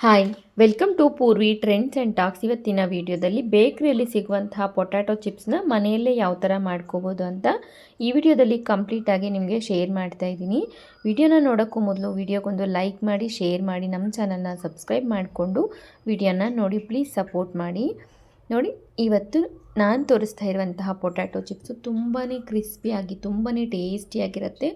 Hi welcome to Purvi trends and talks ಇವತ್ತಿನ ವಿಡಿಯೋದಲ್ಲಿ ಬೇಕ್ರಿಯಲ್ಲಿ ಸಿಗುವಂತಹ ಪೊಟ್ಯಾಟೊ ಚಿಪ್ಸ್ನ ಮನೆಯಲ್ಲೇ ಯಾವ ಥರ ಮಾಡ್ಕೋಬೋದು ಅಂತ ಈ ವಿಡಿಯೋದಲ್ಲಿ ಕಂಪ್ಲೀಟಾಗಿ ನಿಮಗೆ ಶೇರ್ ಮಾಡ್ತಾ ಇದ್ದೀನಿ. ವಿಡಿಯೋನ ನೋಡೋಕ್ಕೂ ಮೊದಲು ವಿಡಿಯೋಗೊಂದು ಲೈಕ್ ಮಾಡಿ ಶೇರ್ ಮಾಡಿ ನಮ್ಮ ಚಾನಲ್ನ ಸಬ್ಸ್ಕ್ರೈಬ್ ಮಾಡಿಕೊಂಡು ವಿಡಿಯೋನ ನೋಡಿ ಪ್ಲೀಸ್ ಸಪೋರ್ಟ್ ಮಾಡಿ. ನೋಡಿ ಇವತ್ತು ನಾನು ತೋರಿಸ್ತಾ ಇರುವಂತಹ ಪೊಟ್ಯಾಟೊ ಚಿಪ್ಸು ತುಂಬಾ ಕ್ರಿಸ್ಪಿಯಾಗಿ ತುಂಬಾ ಟೇಸ್ಟಿಯಾಗಿರುತ್ತೆ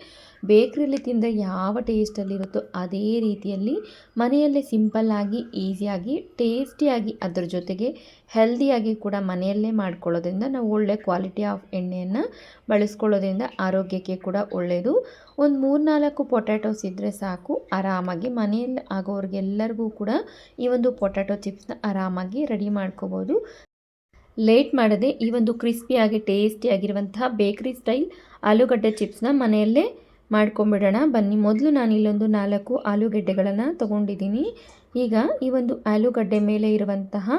ಬೇಕ್ರಿಯಲ್ಲಿ ತಿಂದರೆ ಯಾವ ಟೇಸ್ಟಲ್ಲಿರುತ್ತೋ ಅದೇ ರೀತಿಯಲ್ಲಿ ಮನೆಯಲ್ಲೇ ಸಿಂಪಲ್ಲಾಗಿ ಈಸಿಯಾಗಿ ಟೇಸ್ಟಿಯಾಗಿ ಅದ್ರ ಜೊತೆಗೆ ಹೆಲ್ದಿಯಾಗಿ ಕೂಡ ಮನೆಯಲ್ಲೇ ಮಾಡ್ಕೊಳ್ಳೋದ್ರಿಂದ ನಾವು ಒಳ್ಳೆ ಕ್ವಾಲಿಟಿ ಆಫ್ ಎಣ್ಣೆಯನ್ನು ಬಳಸ್ಕೊಳ್ಳೋದ್ರಿಂದ ಆರೋಗ್ಯಕ್ಕೆ ಕೂಡ ಒಳ್ಳೆಯದು ಒಂದು ಮೂರು ನಾಲ್ಕು ಪೊಟ್ಯಾಟೋಸ್ ಇದ್ದರೆ ಸಾಕು, ಆರಾಮಾಗಿ ಮನೆಯಲ್ಲಿ ಆಗೋರಿಗೆಲ್ಲರಿಗೂ ಕೂಡ ಈ ಒಂದು ಪೊಟ್ಯಾಟೊ ಚಿಪ್ಸ್ನ ಆರಾಮಾಗಿ ರೆಡಿ ಮಾಡ್ಕೋಬೋದು. ಲೇಟ್ ಮಾಡದೆ ಈ ಒಂದು ಕ್ರಿಸ್ಪಿಯಾಗಿ ಟೇಸ್ಟಿಯಾಗಿರುವಂತಹ ಬೇಕ್ರಿ ಸ್ಟೈಲ್ ಆಲೂಗಡ್ಡೆ ಚಿಪ್ಸ್ನ ಮನೆಯಲ್ಲೇ ಮಾಡ್ಕೊಂಬಿಡೋಣ. ಬನ್ನಿ, ಮೊದಲು ನಾನು ಇಲ್ಲೊಂದು ನಾಲ್ಕು ಆಲೂಗಡ್ಡೆಗಳನ್ನು ತೊಗೊಂಡಿದ್ದೀನಿ. ಈಗ ಈ ಒಂದು ಆಲೂಗಡ್ಡೆ ಮೇಲೆ ಇರುವಂತಹ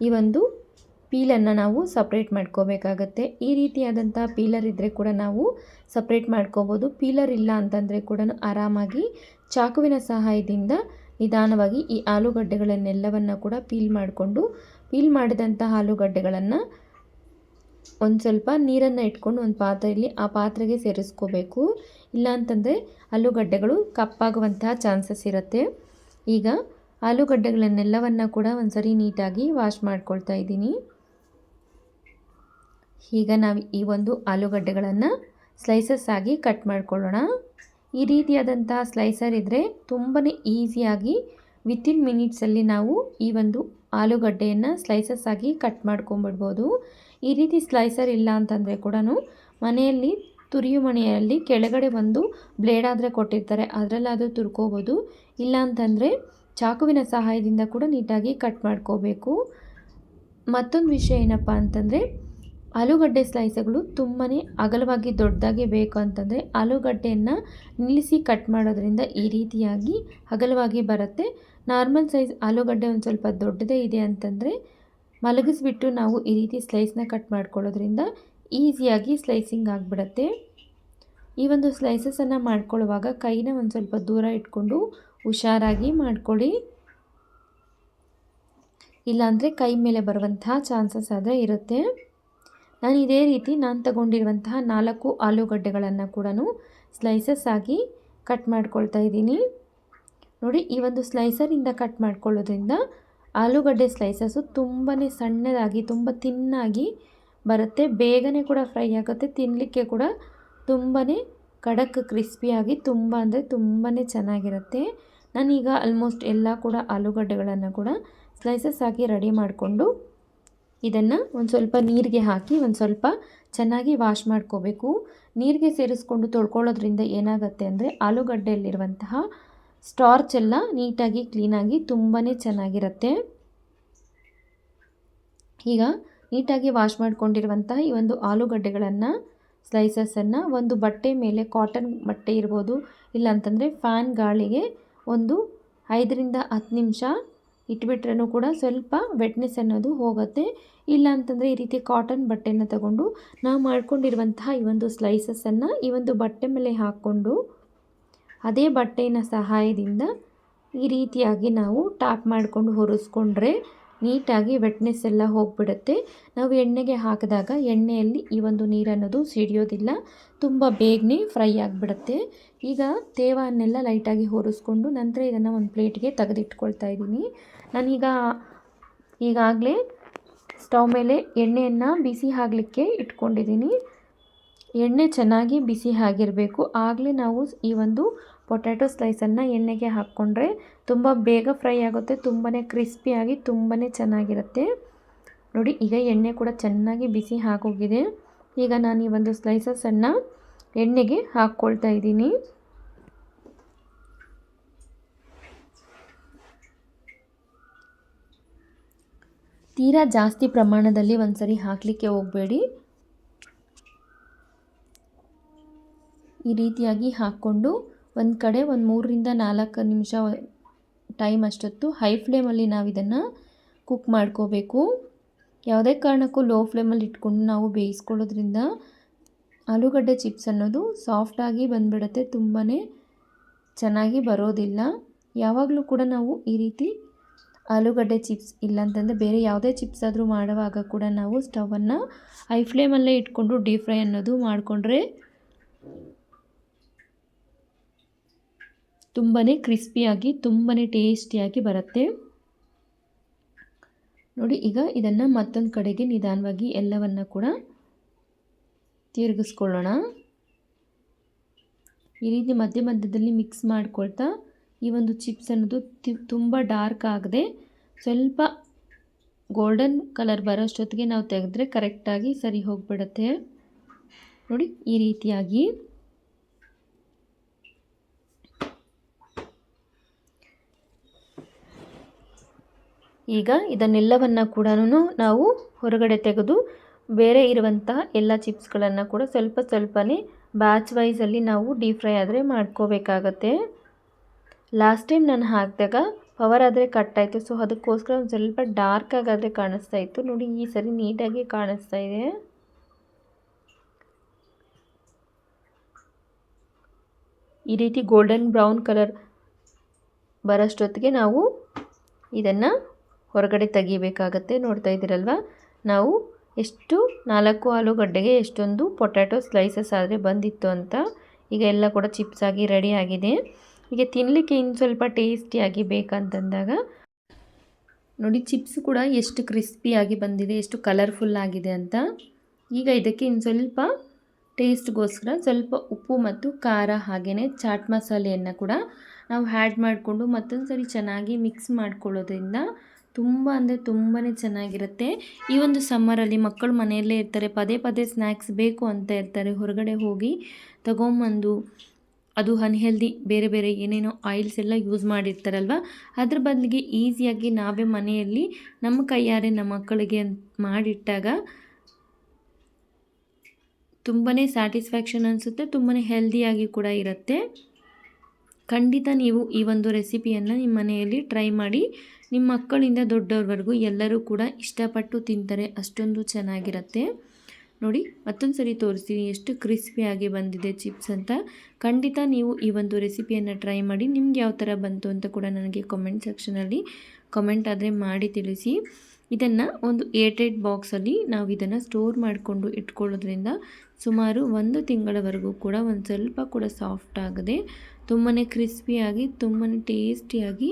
ಈ ಒಂದು ಪೀಲನ್ನು ನಾವು ಸಪ್ರೇಟ್ ಮಾಡ್ಕೋಬೇಕಾಗತ್ತೆ. ಈ ರೀತಿಯಾದಂಥ ಪೀಲರ್ ಇದ್ದರೆ ಕೂಡ ನಾವು ಸಪ್ರೇಟ್ ಮಾಡ್ಕೋಬೋದು. ಪೀಲರ್ ಇಲ್ಲ ಅಂತಂದರೆ ಕೂಡ ಆರಾಮಾಗಿ ಚಾಕುವಿನ ಸಹಾಯದಿಂದ ನಿಧಾನವಾಗಿ ಈ ಆಲೂಗಡ್ಡೆಗಳನ್ನೆಲ್ಲವನ್ನು ಕೂಡ ಪೀಲ್ ಮಾಡಿಕೊಂಡು ಪೀಲ್ ಮಾಡಿದಂಥ ಆಲೂಗಡ್ಡೆಗಳನ್ನು ಒಂದು ಸ್ವಲ್ಪ ನೀರನ್ನು ಇಟ್ಕೊಂಡು ಒಂದು ಪಾತ್ರೆಯಲ್ಲಿ ಆ ಪಾತ್ರೆಗೆ ಸೇರಿಸ್ಕೋಬೇಕು. ಇಲ್ಲ ಅಂತಂದರೆ ಆಲೂಗಡ್ಡೆಗಳು ಕಪ್ಪಾಗುವಂತಹ ಚಾನ್ಸಸ್ ಇರುತ್ತೆ. ಈಗ ಆಲೂಗಡ್ಡೆಗಳನ್ನೆಲ್ಲವನ್ನು ಕೂಡ ಒಂದು ಸರಿ ನೀಟಾಗಿ ವಾಶ್ ಮಾಡ್ಕೊಳ್ತಾ ಇದ್ದೀನಿ. ಈಗ ನಾವು ಈ ಒಂದು ಆಲೂಗಡ್ಡೆಗಳನ್ನು ಸ್ಲೈಸಸ್ ಆಗಿ ಕಟ್ ಮಾಡ್ಕೊಳ್ಳೋಣ. ಈ ರೀತಿಯಾದಂತಹ ಸ್ಲೈಸರ್ ಇದ್ದರೆ ತುಂಬಾ ಈಸಿಯಾಗಿ ವಿತಿನ್ ಮಿನಿಟ್ಸಲ್ಲಿ ನಾವು ಈ ಒಂದು ಆಲೂಗಡ್ಡೆಯನ್ನು ಸ್ಲೈಸಸ್ ಆಗಿ ಕಟ್ ಮಾಡ್ಕೊಂಬಿಡ್ಬೋದು. ಈ ರೀತಿ ಸ್ಲೈಸರ್ ಇಲ್ಲ ಅಂತಂದರೆ ಕೂಡ ಮನೆಯಲ್ಲಿ, ತುರಿಯು ಮನೆಯಲ್ಲಿ ಕೆಳಗಡೆ ಒಂದು ಬ್ಲೇಡ್ ಆದರೆ ಕೊಟ್ಟಿರ್ತಾರೆ. ಅದರಲ್ಲಾದರೂ ತುರ್ಕೋಬೋದು. ಇಲ್ಲ ಅಂತಂದರೆ ಚಾಕುವಿನ ಸಹಾಯದಿಂದ ಕೂಡ ನೀಟಾಗಿ ಕಟ್ ಮಾಡ್ಕೋಬೇಕು. ಮತ್ತೊಂದು ವಿಷಯ ಏನಪ್ಪ ಅಂತಂದರೆ ಆಲೂಗಡ್ಡೆ ಸ್ಲೈಸ್ಗಳು ತುಂಬಾ ಅಗಲವಾಗಿ ದೊಡ್ಡದಾಗಿ ಬೇಕು ಅಂತಂದರೆ ಆಲೂಗಡ್ಡೆಯನ್ನು ನಿಲ್ಲಿಸಿ ಕಟ್ ಮಾಡೋದ್ರಿಂದ ಈ ರೀತಿಯಾಗಿ ಅಗಲವಾಗಿ ಬರುತ್ತೆ. ನಾರ್ಮಲ್ ಸೈಜ್ ಆಲೂಗಡ್ಡೆ ಒಂದು ಸ್ವಲ್ಪ ದೊಡ್ಡದೇ ಇದೆ ಅಂತಂದರೆ ಮಲಗಿಸ್ಬಿಟ್ಟು ನಾವು ಈ ರೀತಿ ಸ್ಲೈಸ್ನ ಕಟ್ ಮಾಡ್ಕೊಳ್ಳೋದ್ರಿಂದ ಈಸಿಯಾಗಿ ಸ್ಲೈಸಿಂಗ್ ಆಗಿಬಿಡತ್ತೆ. ಈ ಒಂದು ಸ್ಲೈಸಸನ್ನು ಮಾಡ್ಕೊಳ್ಳುವಾಗ ಕೈನ ಒಂದು ಸ್ವಲ್ಪ ದೂರ ಇಟ್ಕೊಂಡು ಹುಷಾರಾಗಿ ಮಾಡ್ಕೊಳ್ಳಿ. ಇಲ್ಲಾಂದರೆ ಕೈ ಮೇಲೆ ಬರುವಂತಹ ಚಾನ್ಸಸ್ ಆದರೆ ಇರುತ್ತೆ. ನಾನು ಇದೇ ರೀತಿ ನಾನು ತಗೊಂಡಿರುವಂತಹ ನಾಲ್ಕು ಆಲೂಗಡ್ಡೆಗಳನ್ನು ಕೂಡ ಸ್ಲೈಸಸ್ ಆಗಿ ಕಟ್ ಮಾಡ್ಕೊಳ್ತಾ ಇದ್ದೀನಿ. ನೋಡಿ, ಈ ಒಂದು ಸ್ಲೈಸರಿಂದ ಕಟ್ ಮಾಡ್ಕೊಳ್ಳೋದ್ರಿಂದ ಆಲೂಗಡ್ಡೆ ಸ್ಲೈಸಸ್ಸು ತುಂಬಾ ಸಣ್ಣದಾಗಿ, ತುಂಬ ತಿನ್ನಾಗಿ ಬರುತ್ತೆ. ಬೇಗನೆ ಕೂಡ ಫ್ರೈ ಆಗುತ್ತೆ. ತಿನ್ನಲಿಕ್ಕೆ ಕೂಡ ತುಂಬಾ ಕಡಕ್ ಕ್ರಿಸ್ಪಿಯಾಗಿ ತುಂಬ ಅಂದರೆ ತುಂಬಾ ಚೆನ್ನಾಗಿರುತ್ತೆ. ನಾನೀಗ ಆಲ್ಮೋಸ್ಟ್ ಎಲ್ಲ ಕೂಡ ಆಲೂಗಡ್ಡೆಗಳನ್ನು ಕೂಡ ಸ್ಲೈಸಸ್ ಆಗಿ ರೆಡಿ ಮಾಡಿಕೊಂಡು ಇದನ್ನು ಒಂದು ಸ್ವಲ್ಪ ನೀರಿಗೆ ಹಾಕಿ ಒಂದು ಸ್ವಲ್ಪ ಚೆನ್ನಾಗಿ ವಾಶ್ ಮಾಡ್ಕೋಬೇಕು. ನೀರಿಗೆ ಸೇರಿಸ್ಕೊಂಡು ತೊಳ್ಕೊಳ್ಳೋದ್ರಿಂದ ಏನಾಗುತ್ತೆ ಅಂದರೆ ಆಲೂಗಡ್ಡೆಯಲ್ಲಿರುವಂತಹ ಸ್ಟಾರ್ಚ್ ಎಲ್ಲ ನೀಟಾಗಿ ಕ್ಲೀನಾಗಿ ತುಂಬಾ ಚೆನ್ನಾಗಿರುತ್ತೆ. ಈಗ ನೀಟಾಗಿ ವಾಶ್ ಮಾಡಿಕೊಂಡಿರುವಂತಹ ಈ ಒಂದು ಆಲೂಗಡ್ಡೆಗಳನ್ನು ಸ್ಲೈಸಸನ್ನು ಒಂದು ಬಟ್ಟೆ ಮೇಲೆ ಕಾಟನ್ ಬಟ್ಟೆ ಇರ್ಬೋದು ಇಲ್ಲಾಂತಂದರೆ ಫ್ಯಾನ್ ಗಾಳಿಗೆ ಒಂದು ಐದರಿಂದ ಹತ್ತು ನಿಮಿಷ ಇಟ್ಬಿಟ್ರೂ ಕೂಡ ಸ್ವಲ್ಪ ವೆಟ್ನೆಸ್ ಅನ್ನೋದು ಹೋಗುತ್ತೆ. ಇಲ್ಲ ಅಂತಂದರೆ ಈ ರೀತಿ ಕಾಟನ್ ಬಟ್ಟೆನ ತಗೊಂಡು ನಾವು ಮಾಡ್ಕೊಂಡಿರುವಂತಹ ಈ ಒಂದು ಸ್ಲೈಸಸನ್ನು ಈ ಒಂದು ಬಟ್ಟೆ ಮೇಲೆ ಹಾಕ್ಕೊಂಡು ಅದೇ ಬಟ್ಟೆಯ ಸಹಾಯದಿಂದ ಈ ರೀತಿಯಾಗಿ ನಾವು ಟ್ಯಾಪ್ ಮಾಡಿಕೊಂಡು ಹೊರಿಸ್ಕೊಂಡ್ರೆ ನೀಟಾಗಿ ವೆಟ್ನೆಸ್ ಎಲ್ಲ ಹೋಗ್ಬಿಡುತ್ತೆ. ನಾವು ಎಣ್ಣೆಗೆ ಹಾಕಿದಾಗ ಎಣ್ಣೆಯಲ್ಲಿ ಈ ಒಂದು ನೀರನ್ನೋದು ಸಿಡಿಯೋದಿಲ್ಲ. ತುಂಬ ಬೇಗನೆ ಫ್ರೈ ಆಗಿಬಿಡುತ್ತೆ. ಈಗ ತೇವನ್ನೆಲ್ಲ ಲೈಟಾಗಿ ಹೊರಿಸ್ಕೊಂಡು ನಂತರ ಇದನ್ನು ಒಂದು ಪ್ಲೇಟ್ಗೆ ತೆಗೆದಿಟ್ಕೊಳ್ತಾ ಇದ್ದೀನಿ. ನಾನೀಗ, ಈಗಾಗಲೇ ಸ್ಟವ್ ಮೇಲೆ ಎಣ್ಣೆಯನ್ನು ಬಿಸಿ ಆಗಲಿಕ್ಕೆ ಇಟ್ಕೊಂಡಿದ್ದೀನಿ. ಎಣ್ಣೆ ಚೆನ್ನಾಗಿ ಬಿಸಿ ಆಗಿರಬೇಕು. ಆಗಲೇ ನಾವು ಈ ಒಂದು ಪೊಟ್ಯಾಟೊ ಸ್ಲೈಸನ್ನು ಎಣ್ಣೆಗೆ ಹಾಕ್ಕೊಂಡ್ರೆ ತುಂಬ ಬೇಗ ಫ್ರೈ ಆಗುತ್ತೆ ತುಂಬಾ ಕ್ರಿಸ್ಪಿಯಾಗಿ ತುಂಬಾ ಚೆನ್ನಾಗಿರುತ್ತೆ. ನೋಡಿ, ಈಗ ಎಣ್ಣೆ ಕೂಡ ಚೆನ್ನಾಗಿ ಬಿಸಿ ಹಾಕೋಗಿದೆ ಈಗ ನಾನು ಈ ಒಂದು ಸ್ಲೈಸಸನ್ನು ಎಣ್ಣೆಗೆ ಹಾಕ್ಕೊಳ್ತಾ ಇದ್ದೀನಿ. ತೀರಾ ಜಾಸ್ತಿ ಪ್ರಮಾಣದಲ್ಲಿ ಒಂದ್ಸರಿ ಹಾಕಲಿಕ್ಕೆ ಹೋಗಬೇಡಿ. ಈ ರೀತಿಯಾಗಿ ಹಾಕ್ಕೊಂಡು ಒಂದು ಕಡೆ, ಒಂದು ಮೂರರಿಂದ ನಾಲ್ಕು ನಿಮಿಷ ಟೈಮ್ ಅಷ್ಟೊತ್ತು ಹೈ ಫ್ಲೇಮಲ್ಲಿ ನಾವು ಇದನ್ನು ಕುಕ್ ಮಾಡ್ಕೋಬೇಕು. ಯಾವುದೇ ಕಾರಣಕ್ಕೂ ಲೋ ಫ್ಲೇಮಲ್ಲಿ ಇಟ್ಕೊಂಡು ನಾವು ಬೇಯಿಸ್ಕೊಳ್ಳೋದ್ರಿಂದ ಆಲೂಗಡ್ಡೆ ಚಿಪ್ಸ್ ಅನ್ನೋದು ಸಾಫ್ಟಾಗಿ ಬಂದುಬಿಡುತ್ತೆ ತುಂಬಾ ಚೆನ್ನಾಗಿ ಬರೋದಿಲ್ಲ. ಯಾವಾಗಲೂ ಕೂಡ ನಾವು ಈ ರೀತಿ ಆಲೂಗಡ್ಡೆ ಚಿಪ್ಸ್ ಇಲ್ಲಾಂತಂದರೆ ಬೇರೆ ಯಾವುದೇ ಚಿಪ್ಸ್ ಆದರೂ ಮಾಡುವಾಗ ಕೂಡ ನಾವು ಸ್ಟವನ್ನು ಹೈ ಫ್ಲೇಮಲ್ಲೇ ಇಟ್ಕೊಂಡು ಡೀಪ್ ಫ್ರೈ ಅನ್ನೋದು ಮಾಡಿಕೊಂಡ್ರೆ ತುಂಬಾ ಕ್ರಿಸ್ಪಿಯಾಗಿ ತುಂಬಾ ಟೇಸ್ಟಿಯಾಗಿ ಬರುತ್ತೆ. ನೋಡಿ, ಈಗ ಇದನ್ನು ಮತ್ತೊಂದು ಕಡೆಗೆ ನಿಧಾನವಾಗಿ ಎಲ್ಲವನ್ನು ಕೂಡ ತಿರುಗಿಸ್ಕೊಳ್ಳೋಣ. ಈ ರೀತಿ ಮಧ್ಯ ಮಧ್ಯದಲ್ಲಿ ಮಿಕ್ಸ್ ಮಾಡ್ಕೊಳ್ತಾ, ಈ ಒಂದು ಚಿಪ್ಸ್ ಅನ್ನೋದು ತುಂಬ ಡಾರ್ಕ್ ಆಗದೆ, ಸ್ವಲ್ಪ ಗೋಲ್ಡನ್ ಕಲರ್ ಬರೋಷ್ಟೊತ್ತಿಗೆ ನಾವು ತೆಗೆದ್ರೆ ಕರೆಕ್ಟಾಗಿ ಸರಿ ಹೋಗಿಬಿಡುತ್ತೆ. ನೋಡಿ, ಈ ರೀತಿಯಾಗಿ. ಈಗ ಇದನ್ನೆಲ್ಲವನ್ನು ಕೂಡ ನಾವು ಹೊರಗಡೆ ತೆಗೆದು ಬೇರೆ ಇರುವಂತಹ ಎಲ್ಲ ಚಿಪ್ಸ್ಗಳನ್ನು ಕೂಡ ಸ್ವಲ್ಪ ಸ್ವಲ್ಪನೇ ಬ್ಯಾಚ್ ವೈಸಲ್ಲಿ ನಾವು ಡೀಪ್ ಫ್ರೈ ಆದರೆ ಮಾಡ್ಕೋಬೇಕಾಗತ್ತೆ. ಲಾಸ್ಟ್ ಟೈಮ್ ನಾನು ಹಾಕಿದಾಗ ಪವರ್ ಆದರೆ ಕಟ್ಟಾಯಿತು ಸೊ ಅದಕ್ಕೋಸ್ಕರ ಒಂದು ಸ್ವಲ್ಪ ಡಾರ್ಕ್ ಆಗಾದರೆ ಕಾಣಿಸ್ತಾ ಇತ್ತು. ನೋಡಿ, ಈ ಸರಿ ನೀಟಾಗಿ ಕಾಣಿಸ್ತಾ ಇದೆ. ಈ ರೀತಿ ಗೋಲ್ಡನ್ ಬ್ರೌನ್ ಕಲರ್ ಬರೋಷ್ಟೊತ್ತಿಗೆ ನಾವು ಇದನ್ನು ಹೊರಗಡೆ ತೆಗಿಬೇಕಾಗತ್ತೆ, ನೋಡ್ತಾ ಇದ್ದೀರಲ್ವ? ನಾವು ಎಷ್ಟು ನಾಲ್ಕು ಆಲೂಗಡ್ಡೆಗೆ ಎಷ್ಟೊಂದು ಪೊಟ್ಯಾಟೊ ಸ್ಲೈಸಸ್ ಆದರೆ ಬಂದಿತ್ತು ಅಂತ ಈಗ ಎಲ್ಲ ಕೂಡ ಚಿಪ್ಸ್ ಆಗಿ ರೆಡಿ ಆಗಿದೆ. ಈಗ ತಿನ್ನಲಿಕ್ಕೆ ಇನ್ನು ಸ್ವಲ್ಪ ಟೇಸ್ಟಿಯಾಗಿ ಬೇಕಂತಂದಾಗ ನೋಡಿ, ಚಿಪ್ಸ್ ಕೂಡ ಎಷ್ಟು ಕ್ರಿಸ್ಪಿಯಾಗಿ ಬಂದಿದೆ, ಎಷ್ಟು ಕಲರ್ಫುಲ್ ಆಗಿದೆ ಅಂತ. ಈಗ ಇದಕ್ಕೆ ಇನ್ನು ಸ್ವಲ್ಪ ಟೇಸ್ಟ್ಗೋಸ್ಕರ ಸ್ವಲ್ಪ ಉಪ್ಪು ಮತ್ತು ಖಾರ ಹಾಗೆಯೇ ಚಾಟ್ ಮಸಾಲೆಯನ್ನು ಕೂಡ ನಾವು ಹ್ಯಾಡ್ ಮಾಡಿಕೊಂಡು ಮತ್ತೊಂದು ಸರಿ ಚೆನ್ನಾಗಿ ಮಿಕ್ಸ್ ಮಾಡ್ಕೊಳ್ಳೋದ್ರಿಂದ ತುಂಬ ಅಂದರೆ ತುಂಬಾ ಚೆನ್ನಾಗಿರುತ್ತೆ. ಈ ಒಂದು ಸಮ್ಮರಲ್ಲಿ ಮಕ್ಕಳು ಮನೆಯಲ್ಲೇ ಇರ್ತಾರೆ. ಪದೇ ಪದೇ ಸ್ನ್ಯಾಕ್ಸ್ ಬೇಕು ಅಂತ ಇರ್ತಾರೆ. ಹೊರಗಡೆ ಹೋಗಿ ತಗೊಂಬಂದು ಅದು ಅನ್ಹೆಲ್ದಿ ಬೇರೆ ಬೇರೆ ಏನೇನೋ ಆಯಿಲ್ಸ್ ಎಲ್ಲ ಯೂಸ್ ಮಾಡಿರ್ತಾರಲ್ವ? ಅದ್ರ ಬದಲಿಗೆ ಈಸಿಯಾಗಿ ನಾವೇ ಮನೆಯಲ್ಲಿ ನಮ್ಮ ಕೈಯಾರೆ ನಮ್ಮ ಮಕ್ಕಳಿಗೆ ಮಾಡಿಟ್ಟಾಗ ತುಂಬಾ ಸ್ಯಾಟಿಸ್ಫ್ಯಾಕ್ಷನ್ ಅನಿಸುತ್ತೆ. ತುಂಬಾ ಹೆಲ್ದಿಯಾಗಿ ಕೂಡ ಇರುತ್ತೆ. ಖಂಡಿತ ನೀವು ಈ ಒಂದು ರೆಸಿಪಿಯನ್ನು ನಿಮ್ಮ ಮನೆಯಲ್ಲಿ ಟ್ರೈ ಮಾಡಿ. ನಿಮ್ಮ ಮಕ್ಕಳಿಂದ ದೊಡ್ಡವ್ರವರೆಗೂ ಎಲ್ಲರೂ ಕೂಡ ಇಷ್ಟಪಟ್ಟು ತಿಂತಾರೆ, ಅಷ್ಟೊಂದು ಚೆನ್ನಾಗಿರುತ್ತೆ. ನೋಡಿ, ಮತ್ತೊಂದು ಸರಿ ತೋರಿಸ್ತೀನಿ, ಎಷ್ಟು ಕ್ರಿಸ್ಪಿಯಾಗಿ ಬಂದಿದೆ ಚಿಪ್ಸ್ ಅಂತ. ಖಂಡಿತ ನೀವು ಈ ಒಂದು ರೆಸಿಪಿಯನ್ನು ಟ್ರೈ ಮಾಡಿ. ನಿಮ್ಗೆ ಯಾವ ಥರ ಬಂತು ಅಂತ ಕೂಡ ನನಗೆ ಕಮೆಂಟ್ ಸೆಕ್ಷನಲ್ಲಿ ಕಮೆಂಟ್ ಆದರೆ ಮಾಡಿ ತಿಳಿಸಿ. ಇದನ್ನು ಒಂದು ಏಟೆಡ್ ಬಾಕ್ಸಲ್ಲಿ ನಾವು ಇದನ್ನು ಸ್ಟೋರ್ ಮಾಡಿಕೊಂಡು ಇಟ್ಕೊಳ್ಳೋದ್ರಿಂದ ಸುಮಾರು ಒಂದು ತಿಂಗಳವರೆಗೂ ಕೂಡ ಒಂದು ಸ್ವಲ್ಪ ಕೂಡ ಸಾಫ್ಟ್ ಆಗದೆ ತುಂಬಾ ಕ್ರಿಸ್ಪಿಯಾಗಿ ತುಂಬಾ ಟೇಸ್ಟಿಯಾಗಿ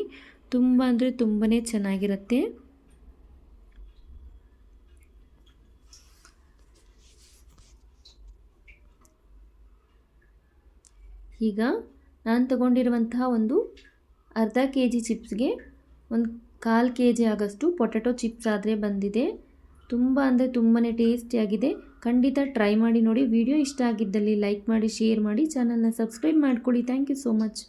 ತುಂಬ ಅಂದರೆ ತುಂಬಾ ಚೆನ್ನಾಗಿರುತ್ತೆ. ಈಗ ನಾನು ತಗೊಂಡಿರುವಂತಹ ಒಂದು ಅರ್ಧ ಕೆ ಜಿ ಚಿಪ್ಸ್ಗೆ ಒಂದು ಕಾಲು ಕೆ ಜಿ ಆಗೋಷ್ಟು ಪೊಟ್ಯಾಟೊ ಚಿಪ್ಸ್ ಆದರೆ ಬಂದಿದೆ. ತುಂಬ ಅಂದರೆ ತುಂಬಾ ಟೇಸ್ಟಿಯಾಗಿದೆ ಖಂಡಿತ ಟ್ರೈ ಮಾಡಿ ನೋಡಿ. ವಿಡಿಯೋ ಇಷ್ಟ ಆಗಿದ್ದಲ್ಲಿ ಲೈಕ್ ಮಾಡಿ ಶೇರ್ ಮಾಡಿ. ಚಾನಲ್ನ ಸಬ್ಸ್ಕ್ರೈಬ್ ಮಾಡ್ಕೊಳ್ಳಿ. Thank you so much